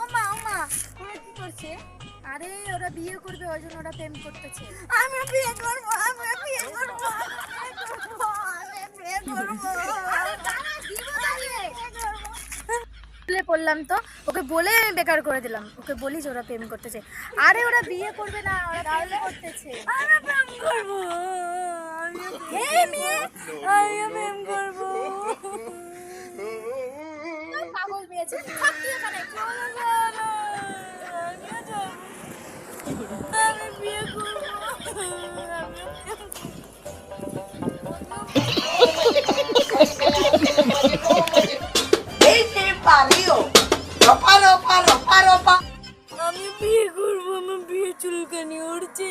ওমা ওমা। ওরা কি করছে? আরে ওরা বিয়ে করবে ওই জন্য ওরা প্রেম করতেছে। আমি বিয়ে করব আমি বিয়ে করব পড়লাম তো ওকে বলে আমি বেকার করে দিলাম। ওকে বলিস ওরা প্রেম করতেছে। আরে ওরা বিয়ে করবে না ওরা করতেছে। আমি প্রেম করব। আমি হে মেয়ে আমি প্রেম করব। আমি বিয়ে করব। আমার বিয়ে চুলকানি উঠছে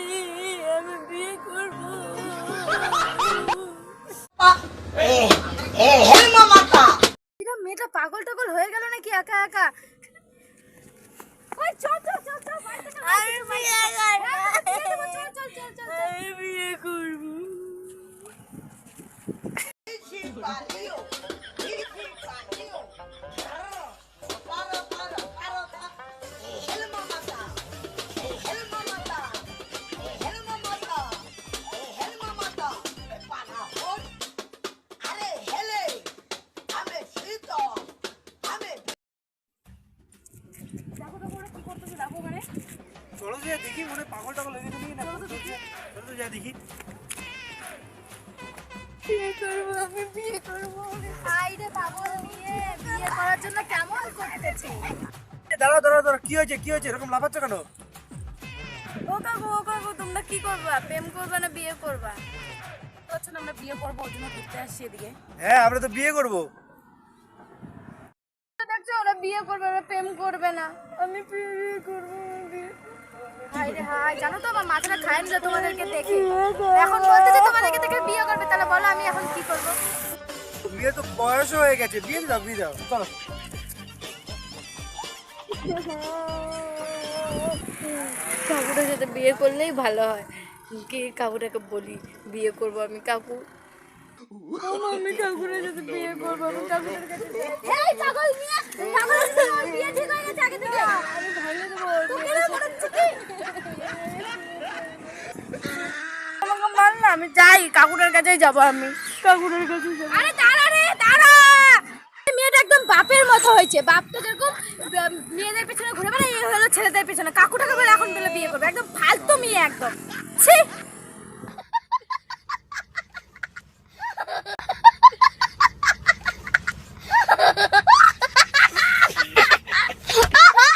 আমি বিয়ে করব। মেয়েটা পাগল টাগল হয়ে গেল নাকি? একা একা। আমি বিয়ে করব। চলো যে দেখি মনে পাগল টাগল হয়ে গেছে নাকি না চলো তো যা দেখি। বিয়ে করব আমি বিয়ে করব পাগল মেয়ে বিয়ে করার জন্য কেমন করতেছে? দাঁড়াও দাঁড়াও দাঁড়াও কি হয়েছে কি হয়েছে? এরকম লাফাচ্ছ কেন? ও কাকু ও কাকু তোমরা কি করবা? প্রেম করবা না বিয়ে করবা? হচ্ছে না আমরা বিয়ে করব ওই জন্য ঘুরতে আসছি এদিকে। হ্যাঁ আমরা তো বিয়ে করব। দেখছ ওরা বিয়ে করবে ওরা প্রেম করবে না। আমি বিয়ে করব। বিয়ে হাই রে হাই জানো তো আমার মাথাটা খায় না তোমাদেরকে দেখে। এখন বলতে যে তোমাদেরকে দেখে বিয়ে করবে তাহলে বলো আমি এখন কি করব? বিয়ে তো বয়স হয়ে গেছে বিয়ে দাও বিয়ে দাও চলো। কাকুটার সাথে বিয়ে করলেই ভালো হয়। কি কাকুটাকে বলি বিয়ে করব আমি কাকু? আমি কাকুরের সাথে বিয়ে করব আমি কাকুরের কাছে এই পাগল মেয়ে পাগল বিয়ে ঠিক হয়ে গেছে আগে থেকে। আমি ভাঙে যাই কাকুরের কাছেই যাব আমি। কাকুরের কাছে যাব। আরে দাঁড়া রে দাঁড়া! মেয়েটা একদম বাপের মতো হয়েছে। বাপটা যেরকম মেয়েদের পেছনে ঘুরে বেড়ায় এই হলো ছেলেদের পিছনে। কাকুটাকে বলে এখন বলে বিয়ে করবে। একদম ফালতু মেয়ে একদম। ছি!